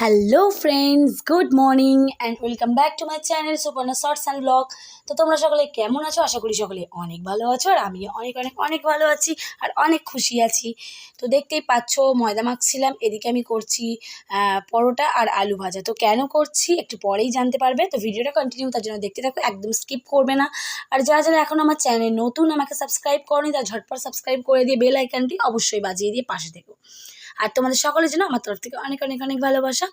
Hello friends good morning and welcome back to my channel Suparna shorts and blog তো তোমরা সকলে কেমন আছো? আশা করি সকলে অনেক ভালো আছো আর আমি অনেক অনেক অনেক ভালো আছি আর অনেক খুশি আছি। তো দেখতেই পাচ্ছ, ময়দা মাখছিলাম, এদিকে আমি করছি পরোটা আর আলু ভাজা। তো কেন করছি একটু পরেই জানতে পারবে। তো ভিডিওটা কন্টিনিউ তার জন্য দেখতে থাকো, একদম স্কিপ করবে না। আর যারা যারা এখন আমার চ্যানেল নতুন, আমাকে সাবস্ক্রাইব করনি, তারা ঝটপট সাবস্ক্রাইব করে দিয়ে বেল আইকনটি অবশ্যই বাজিয়ে দিয়ে পাশে থেকো। আর তোমাদের সকলের জন্য আমার তরফ থেকে অনেক অনেক অনেক ভালোবাসা।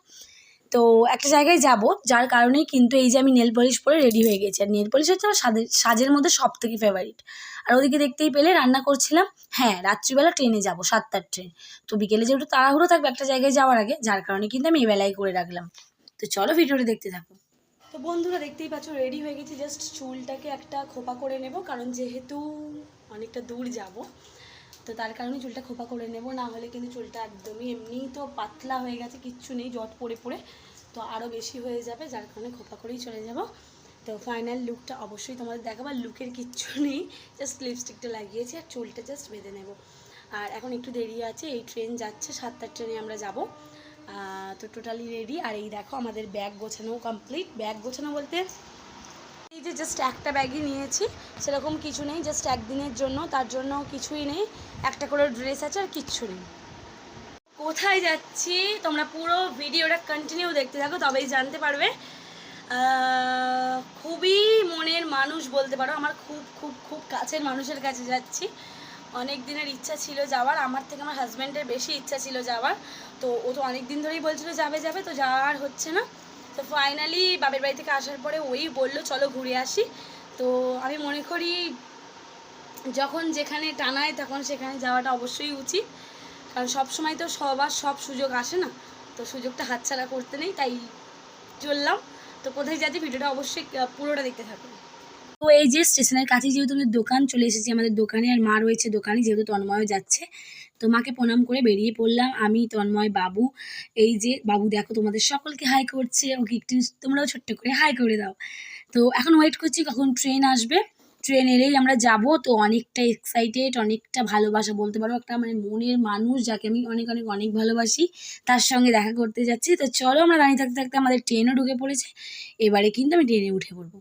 তো একটা জায়গায় যাব, যার কারণেই কিন্তু এই যে আমি নেল পলিশ পরে রেডি হয়ে গেছি। আর নেল পলিশ হচ্ছে আমার সাজের মধ্যে সব থেকে ফেভারিট আর ওদিকে দেখতেই পেলে রান্না করছিলাম হ্যাঁ রাত্রিবেলা ট্রেনে যাব, সাতটার ট্রেন তো বিকেলে যেহেতু তাড়াহুড়ো থাকবে একটা জায়গায় যাওয়ার আগে, যার কারণে কিন্তু আমি এই এবেলায় করে রাখলাম। তো চলো ভিডিওটা দেখতে থাকো। তো বন্ধুরা দেখতেই পাচ্ছ রেডি হয়ে গেছি। জাস্ট চুলটাকে একটা খোপা করে নেব, কারণ যেহেতু অনেকটা দূর যাব তো তার কারণে চুলটা খোপা করে নেব, না হলে কিন্তু চুলটা একদমই এমনিই তো পাতলা হয়ে গেছে, কিচ্ছু নেই, জট পড়ে পড়ে। তো আরও বেশি হয়ে যাবে, যার কারণে খোপা করেই চলে যাব। তো ফাইনাল লুকটা অবশ্যই তোমাদের দেখাবো, আর লুকের কিচ্ছু নেই জাস্ট লিপস্টিকটা লাগিয়েছি আর চুলটা জাস্ট বেঁধে নেব। আর এখন একটু দেরি আছে, এই ট্রেন যাচ্ছে, সাতটার ট্রেনে আমরা যাব। তো টোটালি রেডি আর এই দেখো আমাদের ব্যাগ গোছানো কমপ্লিট ব্যাগ গোছানো বলতে এই যে জাস্ট একটা ব্যাগই নিয়েছি, সেরকম কিছু নেই জাস্ট একদিনের জন্য, তার জন্য কিছুই নেই। একটা করে ড্রেস আছে আর কিচ্ছু নেই। কোথায় যাচ্ছি? তোমরা পুরো ভিডিওটা কন্টিনিউ দেখতে থাকো, তবেই জানতে পারবে। খুবই মনের মানুষ বলতে পারো, আমার খুব খুব খুব কাছের মানুষের কাছে যাচ্ছি। অনেক দিনের ইচ্ছা ছিল যাওয়ার, আমার থেকে আমার হাজব্যান্ডের বেশি ইচ্ছা ছিল যাওয়ার। তো ও তো অনেক দিন ধরেই বলছিল, যাবে যাবে। তো যাওয়ার হচ্ছে না। তো ফাইনালি বাবের বাড়ি থেকে আসার পরে ওই বলল, চলো ঘুরে আসি। তো আমি মনে করি যখন যেখানে টানায় তখন সেখানে যাওয়াটা অবশ্যই উচিত। কারণ সব সময় তো সবার সব সুযোগ আসে না। তো সুযোগটা হাতছাড়া করতে নেই, তাই চললাম। তো কোথায় যাচ্ছি ভিডিওটা অবশ্যই পুরোটা দেখতে থাকো তো এই যে স্টেশনের কাছে যেহেতু আমাদের দোকান, চলে এসেছি আমাদের দোকানে। আর মা রয়েছে দোকানে, যেহেতু তন্ময় যাচ্ছে। তো মাকে প্রণাম করে বেরিয়ে পড়লাম। আমি, তন্ময়, বাবু। এই যে, বাবু দেখো তোমাদের সকলকে হাই করছে। ওকে একটু তোমরাও ছোট্ট করে হাই করে দাও। তো এখন ওয়েট করছি কখন ট্রেন আসবে। ট্রেন এলেই আমরা যাব, তো অনেকটা এক্সাইটেড অনেকটা ভালোবাসা বলতে পারো একটা মানে মনের মানুষ যাকে আমি অনেক অনেক অনেক ভালোবাসি, তার সঙ্গে দেখা করতে যাচ্ছি। তো চলো আমরা দাঁড়িয়ে থাকতে থাকতে আমাদের ট্রেনও ঢুকে পড়েছে, এবারে কিন্তু আমি ট্রেনে উঠে পড়ব।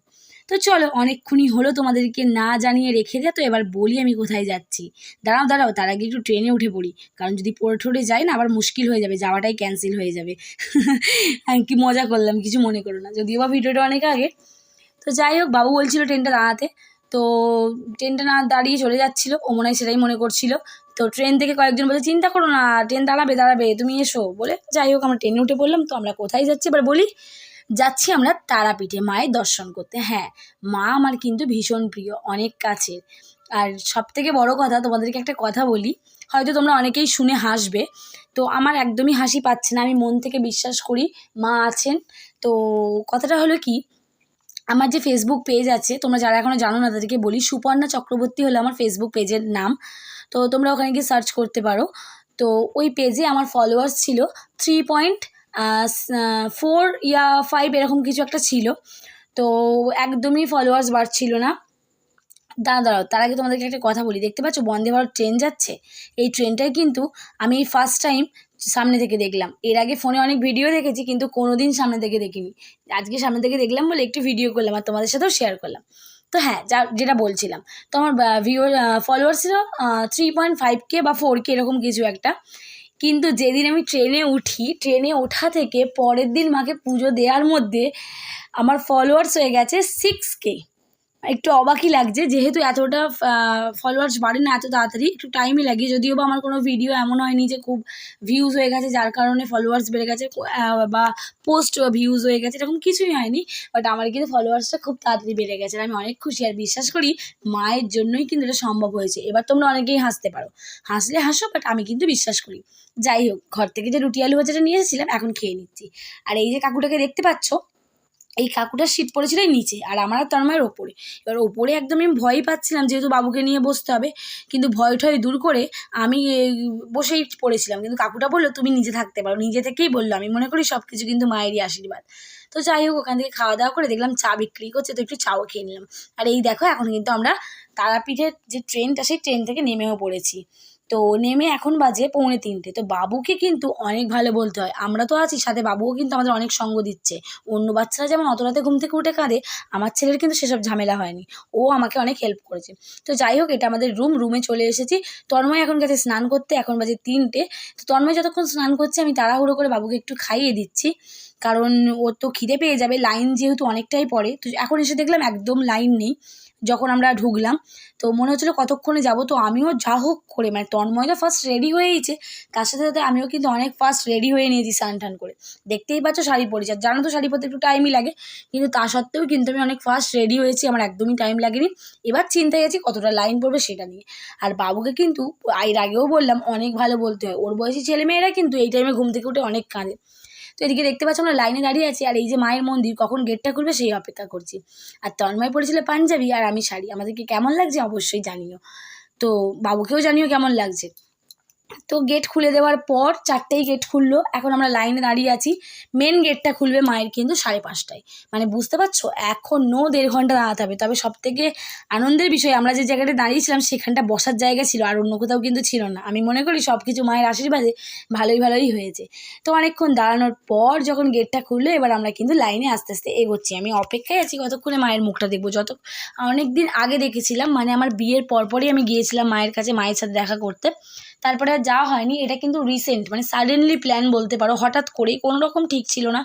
তো চলো অনেকক্ষণই হলো তোমাদেরকে না জানিয়ে রেখে দে তো এবার বলি আমি কোথায় যাচ্ছি। দাঁড়াও দাঁড়াও, তার আগে একটু ট্রেনে উঠে পড়ি, কারণ যদি পড়ে ঠোরে যাই না, আবার মুশকিল হয়ে যাবে, যাওয়াটাই ক্যান্সেল হয়ে যাবে। আমি কি মজা করলাম, কিছু মনে করো না, যদিও বা ভিডিওটা অনেক আগে। তো যাই হোক, বাবু বলছিল ট্রেনটা দাঁড়াতে। তো ট্রেনটা না দাঁড়িয়ে চলে যাচ্ছিল, ও মনে হয় সেটাই মনে করছিল। তো ট্রেন থেকে কয়েকজন বলছে, চিন্তা করো না ট্রেন দাঁড়াবে দাঁড়াবে, তুমি এসো। বলে, যাই হোক, আমরা ট্রেনে উঠে পড়লাম, তো আমরা কোথায় যাচ্ছি? এবার বলি, যাচ্ছি আমরা তারাপীঠে মায়ের দর্শন করতে। হ্যাঁ মা আমার কিন্তু ভীষণ প্রিয়, অনেক কাছের। আর সব থেকে বড় কথা, তোমাদেরকে একটা কথা বলি, হয়তো তোমরা অনেকেই শুনে হাসবে, তো আমার একদমই হাসি পাচ্ছে না, আমি মন থেকে বিশ্বাস করি মা আছেন। তো কথাটা হলো কি আমার যে ফেসবুক পেজ আছে, তোমরা যারা এখনও জানো না, তাদেরকে বলি সুপর্ণা চক্রবর্তী হলো আমার ফেসবুক পেজের নাম। তো তোমরা ওখানে গিয়ে সার্চ করতে পারো। তো ওই পেজে আমার ফলোয়ার্স ছিল থ্রি পয়েন্ট ফোর ইয়া ফাইভ এরকম কিছু একটা ছিল। তো একদমই ফলোয়ার্স বাড়ছিল না। দাঁড়া দাঁড়াও, তার আগে তোমাদেরকে একটা কথা বলি। দেখতে পাচ্ছ, বন্দে ভারত ট্রেন যাচ্ছে? এই ট্রেনটাই কিন্তু আমি ফার্স্ট টাইম সামনে থেকে দেখলাম। এর আগে ফোনে অনেক ভিডিও দেখেছি, কিন্তু কোনোদিন সামনে থেকে দেখিনি। আজকে সামনে থেকে দেখলাম বলে একটু ভিডিও করলাম আর তোমাদের সাথেও শেয়ার করলাম। তো হ্যাঁ যা, যেটা বলছিলাম, তো আমার ভিউ ফলোয়ার ছিল থ্রি পয়েন্ট ফাইভ কে বা ফোর কে এরকম কিছু একটা। কিন্তু যেদিন আমি ট্রেনে উঠি ট্রেনে ওঠা থেকে পরের দিন মাকে পুজো দেওয়ার মধ্যে আমার ফলোয়ার্স হয়ে গেছে সিক্স কে একটু অবাকই লাগছে, যেহেতু এতটা ফলোয়ার্স বাড়ে না এত তাড়াতাড়ি, একটু টাইমই লাগে, যদিও বা আমার কোনো ভিডিও এমন হয়নি যে খুব ভিউজ হয়ে গেছে, যার কারণে ফলোয়ার্স বেড়ে গেছে বা পোস্ট ভিউজ হয়ে গেছে, এরকম কিছুই হয়নি বাট আমার কিন্তু ফলোয়ার্সটা খুব তাড়াতাড়ি বেড়ে গেছে আমি অনেক খুশি, আর বিশ্বাস করি মায়ের জন্যই কিন্তু এটা সম্ভব হয়েছে, এবার তোমরা অনেকেই হাসতে পারো, হাসলে হাসো বাট আমি কিন্তু বিশ্বাস করি, যাই হোক, ঘর থেকে যে রুটি আলু ভাজাটা নিয়ে এসেছিলাম, এখন খেয়ে নিচ্ছি, আর এই যে কাকুটাকে দেখতে পাচ্ছ এই কাকুটার শীত পড়েছিল নিচে, আর আমার আর তন্ময়ের ওপরে। এবার ওপরে একদম আমি ভয়ই পাচ্ছিলাম, যেহেতু বাবুকে নিয়ে বসতে হবে। কিন্তু ভয় টয় দূর করে আমি বসেই পড়েছিলাম। কিন্তু কাকুটা বলল, তুমি নিজে থাকতে পারো। নিজে থেকেই বলল, আমি মনে করি সব কিছু কিন্তু মায়েরই আশীর্বাদ। তো যাই হোক, ওখান থেকে খাওয়া দাওয়া করে দেখলাম চা বিক্রি করছে, তো একটু চাও খেয়ে নিলাম। আর এই দেখো, এখন কিন্তু আমরা তারাপীঠের যে ট্রেনটা, সেই ট্রেন থেকে নেমেও পড়েছি। তো নেমে এখন বাজে পৌনে তিনটে। তো বাবুকে কিন্তু অনেক ভালো বলতে হয়। আমরা তো আছি, সাথে বাবুও কিন্তু আমাদের অনেক সঙ্গ দিচ্ছে। অন্য বাচ্চারা যেমন অত রাতে ঘুম থেকে উঠে কাঁদে, আমার ছেলের কিন্তু সেসব ঝামেলা হয়নি। ও আমাকে অনেক হেল্প করেছে। তো যাই হোক, এটা আমাদের রুম রুমে চলে এসেছি। তন্ময় এখন গেছে স্নান করতে, এখন বাজে তিনটে। তো তন্ময় যতক্ষণ স্নান করছে, আমি তাড়াহুড়ো করে বাবুকে একটু খাইয়ে দিচ্ছি। কারণ ওর তো খিদে পেয়ে যাবে, লাইন যেহেতু অনেকটাই পড়ে। তো এখন এসে দেখলাম একদম লাইন নেই। যখন আমরা ঢুকলাম, তো মনে হচ্ছিল কতক্ষণে যাব? তো আমিও যা হোক করে মানে তন্ময় তো ফার্স্ট রেডি হয়েইছে তার সাথে সাথে আমিও কিন্তু অনেক ফার্স্ট রেডি হয়ে নিয়েছি স্নান টান করে। দেখতেই পাচ্ছ শাড়ি পরেছি আর জানো তো শাড়ি পরতে একটু টাইমই লাগে, কিন্তু তা সত্ত্বেও কিন্তু আমি অনেক ফার্স্ট রেডি হয়েছি, আমার একদমই টাইম লাগেনি। এবার চিন্তায় গেছি কতটা লাইন পড়বে সেটা নিয়ে। আর বাবুকে কিন্তু, এর আগেও বললাম, অনেক ভালো বলতে হয়, ওর বয়সী ছেলেমেয়েরা কিন্তু এই টাইমে ঘুম থেকে উঠে অনেক কাঁদে। তো এদিকে দেখতে পাচ্ছ আমরা লাইনে দাঁড়িয়ে আছি, আর এই যে মায়ের মন্দির, কখন গেটটা খুলবে সেই অপেক্ষা করছি। আর তন্ময় পড়েছিল পাঞ্জাবি আর আমি শাড়ি। আমাদেরকে কেমন লাগছে অবশ্যই জানিও। তো বাবুকেও জানিও কেমন লাগছে। তো গেট খুলে দেওয়ার পর চারটেই গেট খুললো। এখন আমরা লাইনে দাঁড়িয়ে আছি। মেন গেটটা খুলবে মায়ের কিন্তু সাড়ে পাঁচটায়। মানে বুঝতে পারছ? এখনও দেড় ঘণ্টা দাঁড়াতে হবে। তবে সব থেকে আনন্দের বিষয়, আমরা যে জায়গাটা দাঁড়িয়েছিলাম সেখানটা বসার জায়গা ছিল আর অন্য কোথাও কিন্তু ছিল না। আমি মনে করি সব কিছু মায়ের আশীর্বাদে ভালোই ভালোই হয়েছে। তো অনেকক্ষণ দাঁড়ানোর পর যখন গেটটা খুললো, এবার আমরা কিন্তু লাইনে আস্তে আস্তে এগোচ্ছি। আমি অপেক্ষায় আছি কতক্ষণে মায়ের মুখটা দেখব? যত অনেক দিন আগে দেখেছিলাম মানে আমার বিয়ের পরপরই আমি গিয়েছিলাম মায়ের কাছে, মায়ের সাথে দেখা করতে। তারপরে আর যাওয়া হয়নি, এটা কিন্তু রিসেন্ট মানে সাডেনলি প্ল্যান বলতে পারো, হঠাৎ করেই কোনো রকম ঠিক ছিল না।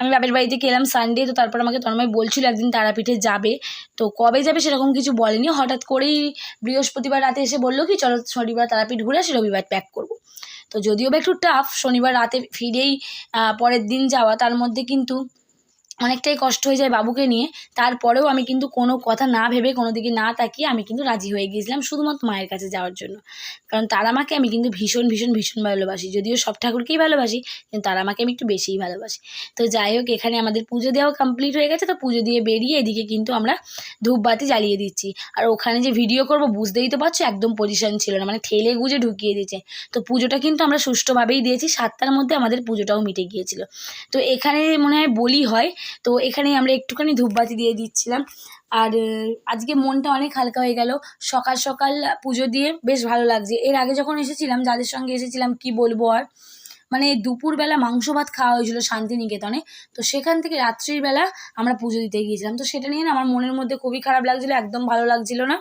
আমি বাপের বাড়িতে গেলাম সানডে তো তারপর আমাকে তন্ময় বলছিল একদিন তারাপীঠে যাবে। তো কবে যাবে সেরকম কিছু বলেনি, হঠাৎ করেই বৃহস্পতিবার রাতে এসে বলল কি, চলো শনিবার তারাপীঠ ঘুরে আসি, রবিবার প্যাক করব। তো যদিও বা একটু টাফ শনিবার রাতে ফিরেই পরের দিন যাওয়া, তার মধ্যে কিন্তু অনেকটাই কষ্ট হয়ে যায় বাবুকে নিয়ে। তারপরেও আমি কিন্তু কোনো কথা না ভেবে কোনো দিকে না তাকিয়ে আমি কিন্তু রাজি হয়ে গিয়েছিলাম শুধুমাত্র মায়ের কাছে যাওয়ার জন্য। কারণ তারা মাকে আমি কিন্তু ভীষণ ভীষণ ভীষণ ভালোবাসি। যদিও সব ঠাকুরকেই ভালোবাসি, কিন্তু তারা মাকে আমি একটু বেশিই ভালোবাসি। তো যাই হোক, এখানে আমাদের পুজো দেওয়াও কমপ্লিট হয়ে গেছে। তো পুজো দিয়ে বেরিয়ে এদিকে কিন্তু আমরা ধূপবাতি জ্বালিয়ে দিচ্ছি। আর ওখানে যে ভিডিও করব, বুঝতেই তো পারছ, একদম পজিশন ছিল না। মানে ঠেলে গুজে ঢুকিয়ে দিয়েছে। তো পুজোটা কিন্তু আমরা সুষ্ঠুভাবেই দিয়েছি। সাতটার মধ্যে আমাদের পুজোটাও মিটে গিয়েছিল। তো এখানে মনে হয় বলি হয় তো এখানেই আমরা একটুখানি ধূপবাতি দিয়ে দিচ্ছিলাম। আর আজকে মনটা অনেক হালকা হয়ে গেল। সকাল সকাল পুজো দিয়ে বেশ ভালো লাগছে। এর আগে যখন এসেছিলাম, যাদের সঙ্গে এসেছিলাম, কি বলব আর? মানে দুপুরবেলা মাংস ভাত খাওয়া হয়েছিল শান্তিনিকেতনে। তো সেখান থেকে রাত্রির বেলা আমরা পুজো দিতে গিয়েছিলাম। তো সেটা নিয়ে না আমার মনের মধ্যে খুবই খারাপ লাগছিল, একদম ভালো লাগছিল না।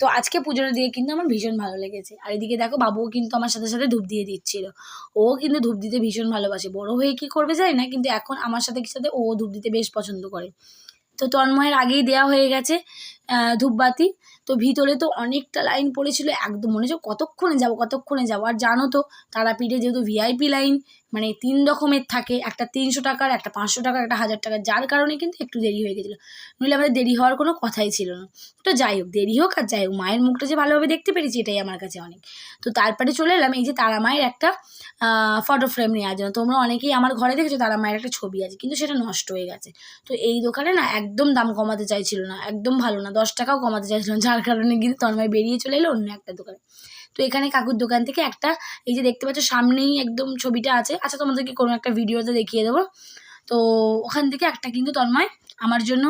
তো আজকে পুজোটা দিয়ে কিন্তু আমার ভীষণ ভালো লেগেছে। আর এদিকে দেখো বাবুও কিন্তু আমার সাথে সাথে ধূপ দিয়ে দিচ্ছিল। ও কিন্তু ধূপ দিতে ভীষণ ভালোবাসে। বড় হয়ে কি করবে যায় না, কিন্তু এখন আমার সাথে সাথে ও ধূপ দিতে বেশ পছন্দ করে। তো তন্ময়ের আগেই দেওয়া হয়ে গেছে। ধূপবাতি। তো ভিতরে তো অনেকটা লাইন পড়েছিল, একদম মনে হচ্ছে কতক্ষণে যাব কতক্ষণে যাব। আর জানো তো, তারাপীঠে যেহেতু ভিআইপি লাইন মানে তিন রকমের থাকে। একটা তিনশো টাকার, একটা পাঁচশো টাকার, একটা হাজার টাকার। যার কারণে কিন্তু একটু দেরি হয়ে গেছিল। নইলে আমাদের দেরি হওয়ার কোনো কথাই ছিল না। তো যাই হোক, দেরি হোক আর যাই হোক, মায়ের মুখটা যে ভালোভাবে দেখতে পেরেছি, এটাই আমার কাছে অনেক। তো তারপরে চলে এলাম, এই যে তারা মায়ের একটা ফটো ফ্রেম নেওয়ার জন্য। তোমরা অনেকেই আমার ঘরে দেখেছ তারা মায়ের একটা ছবি আছে, কিন্তু সেটা নষ্ট হয়ে গেছে। তো এই দোকানে না একদম দাম কমাতে চাইছিল না, একদম ভালো না। দশ টাকাও কমাতে চাইছিল যার কারণে কিন্তু তন্ময় বেরিয়ে চলে এলো অন্য একটা দোকানে। তো এখানে কাকুর দোকান থেকে একটা এই যে দেখতে পাচ্ছ সামনেই একদম ছবিটা আছে। আচ্ছা তোমাদেরকে কোনো একটা ভিডিওতে দেখিয়ে দেবো। তো ওখান থেকে একটা কিন্তু তন্ময় আমার জন্য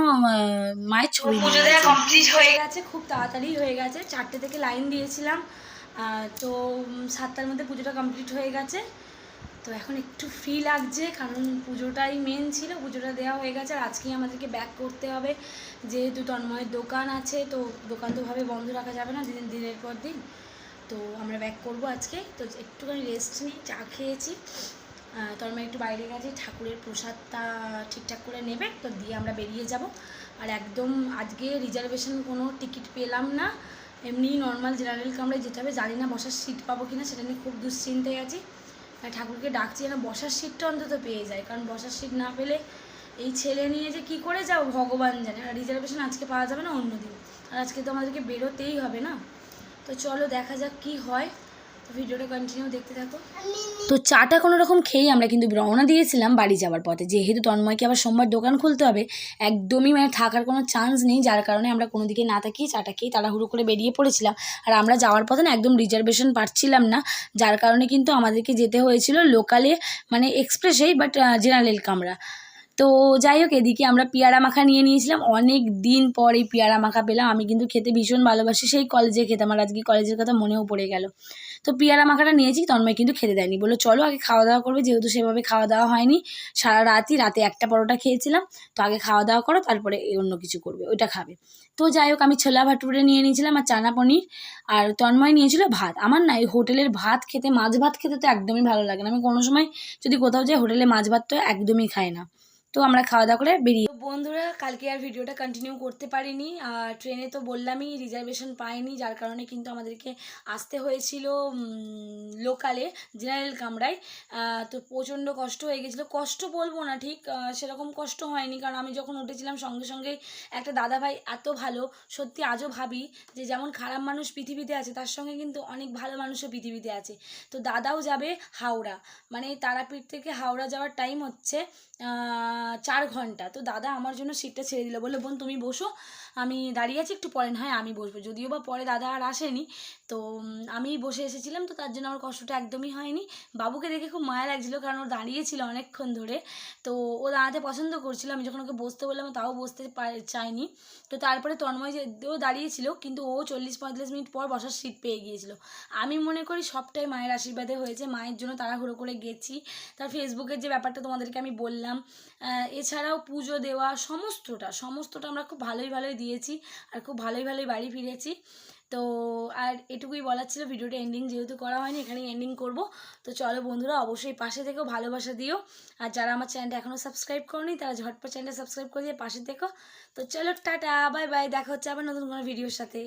মায়ের ছবি পুজো দেওয়া কমপ্লিট হয়ে গেছে খুব তাড়াতাড়ি হয়ে গেছে চারটে থেকে লাইন দিয়েছিলাম। তো সাতটার মধ্যে পুজোটা কমপ্লিট হয়ে গেছে। তো এখন একটু ফ্রি লাগছে, কারণ পুজোটাই মেন ছিল, পুজোটা দেওয়া হয়ে গেছে। আর আজকেই আমাদেরকে ব্যাক করতে হবে, যেহেতু তন্ময়ের দোকান আছে, তো দোকান তো ভাবে বন্ধ রাখা যাবে না দিন, দিনের পর দিন। তো আমরা ব্যাক করব আজকে। তো একটুখানি রেস্ট নিই, চা খেয়েছি। তন্ময় একটু বাইরে গেছে, ঠাকুরের প্রসাদটা ঠিকঠাক করে নেবে, তো দিয়ে আমরা বেরিয়ে যাব। আর একদম আজকে রিজার্ভেশন কোনো টিকিট পেলাম না। এমনি নর্মাল জেনারেল কামরায় যেতে হবে, জানি না বসার সিট পাবো কি না সেটা নিয়ে খুব দুশ্চিন্তায় আছি। ঠাকুরকে ডাকছি যেন বসার সিটটা অন্তত পেয়ে যায়। কারণ বসার সিট না পেলে এই ছেলে নিয়ে যে কি করে যাও ভগবান জানে। আর রিজার্ভেশন আজকে পাওয়া যাবে না, অন্যদিন। আর আজকে তো আমাদেরকে বেরোতেই হবে না। তো চলো দেখা যাক কি হয়। তো চাটা কোনো রকম খেয়েই আমরা কিন্তু রওনা দিয়েছিলাম বাড়ি যাওয়ার পথে। যেহেতু তন্ময়কে আবার সোমবার দোকান খুলতে হবে, একদমই মানে থাকার কোনো চান্স নেই। যার কারণে আমরা কোনো দিকে না থাকি চাটা খেয়ে তাড়াহুড়ো করে বেরিয়ে পড়েছিলাম। আর আমরা যাওয়ার পথে না একদম রিজার্ভেশন পাচ্ছিলাম না। যার কারণে কিন্তু আমাদেরকে যেতে হয়েছিল লোকালে মানে এক্সপ্রেসেই বাট জেনারেল কামরা। তো যাই হোক, এদিকে আমরা পেয়ারা মাখা নিয়ে নিয়েছিলাম। অনেক দিন পর এই পেয়ারা মাখা পেলাম। আমি কিন্তু খেতে ভীষণ ভালোবাসি। সেই কলেজে খেতাম আর আজকে কলেজের কথা মনেও পড়ে গেল। তো পেয়ারা মাখাটা নিয়েছি, তন্ময় কিন্তু খেতে দেয়নি। বলল, চলো, আগে খাওয়া দাওয়া করবে। যেহেতু সেভাবে খাওয়া দাওয়া হয়নি, সারা রাতই, রাতে একটা পরোটা খেয়েছিলাম। তো আগে খাওয়া দাওয়া করো, তারপরে অন্য কিছু করবে, ওইটা খাবে। তো যাই হোক, আমি ছোলা ভাটুরে নিয়ে নিয়েছিলাম আর চানা পনির। আর তন্ময় নিয়েছিল ভাত। আমার না এই হোটেলের ভাত খেতে, মাছ ভাত খেতে তো একদমই ভালো লাগে না। আমি কোনো সময় যদি কোথাও যাই, হোটেলে মাছ ভাত তো একদমই খাই না। তো আমরা খাওয়া দাওয়া করে বেরিয়ে বন্ধুরা, কালকে আর ভিডিওটা কন্টিনিউ করতে পারিনি। আর ট্রেনে তো বললামই রিজার্ভেশন পাইনি, যার কারণে কিন্তু আমাদেরকে আসতে হয়েছিল লোকালে জেনারেল কামরায়। তো প্রচণ্ড কষ্ট হয়ে গেছিল। কষ্ট বলব না, ঠিক সেরকম কষ্ট হয়নি। কারণ আমি যখন উঠেছিলাম, সঙ্গে সঙ্গেই একটা দাদা ভাই এত ভালো, সত্যি আজও ভাবি যে যেমন খারাপ মানুষ পৃথিবীতে আছে, তার সঙ্গে কিন্তু অনেক ভালো মানুষও পৃথিবীতে আছে। তো দাদাও যাবে হাওড়া। মানে তারাপীঠ থেকে হাওড়া যাওয়ার টাইম হচ্ছে। চার ঘণ্টা। তো দাদা আমার জন্য সিটটা ছেড়ে দিল। বলল, বোন, তুমি বসো। আমি দাঁড়িয়ে আছি। একটু পরে না হয় আমি বসবো। যদিও বা পরে দাদা আর আসেনি তো আমি বসে এসেছিলাম তো তার জন্য আমার কষ্টটা একদমই হয়নি। বাবুকে দেখে খুব মায়া লাগছিল কারণ ও দাঁড়িয়েছিল অনেকক্ষণ ধরে। তো ও দাঁড়াতে পছন্দ করছিল, আমি যখন ওকে বসতে বললাম তাও বসতে চায়নি। তো তারপরে তন্ময় যে, ও দাঁড়িয়েছিল কিন্তু ও চল্লিশ পঁয়তাল্লিশ মিনিট পর বসার সিট পেয়ে গিয়েছিল। আমি মনে করি সবটাই মায়ের আশীর্বাদে হয়েছে, মায়ের জন্য তাড়াহুড়ো করে গেছি। তার ফেসবুকের যে ব্যাপারটা তোমাদেরকে আমি বললাম এছাড়াও পুজো দেওয়া সমস্তটা সমস্তটা আমরা খুব ভালোই ভালোই দিয়েছি আর খুব ভালোই ভালোই বাড়ি ফিরেছি। তো আর এটুকুই বলার ছিল, ভিডিওটা এন্ডিং যেহেতু করা হয়নি, এখানেই এন্ডিং করব। তো চলো বন্ধুরা, অবশ্যই পাশে থেকেও ভালোবাসা দিও। আর যারা আমার চ্যানেলটা এখনও সাবস্ক্রাইব করনি, তারা ঝটপট চ্যানেলটা সাবস্ক্রাইব করে দিয়ে পাশে থেকো। তো চলো, টাটা বাই বাই দেখা হচ্ছে আবার নতুন কোনো ভিডিওর সাথে।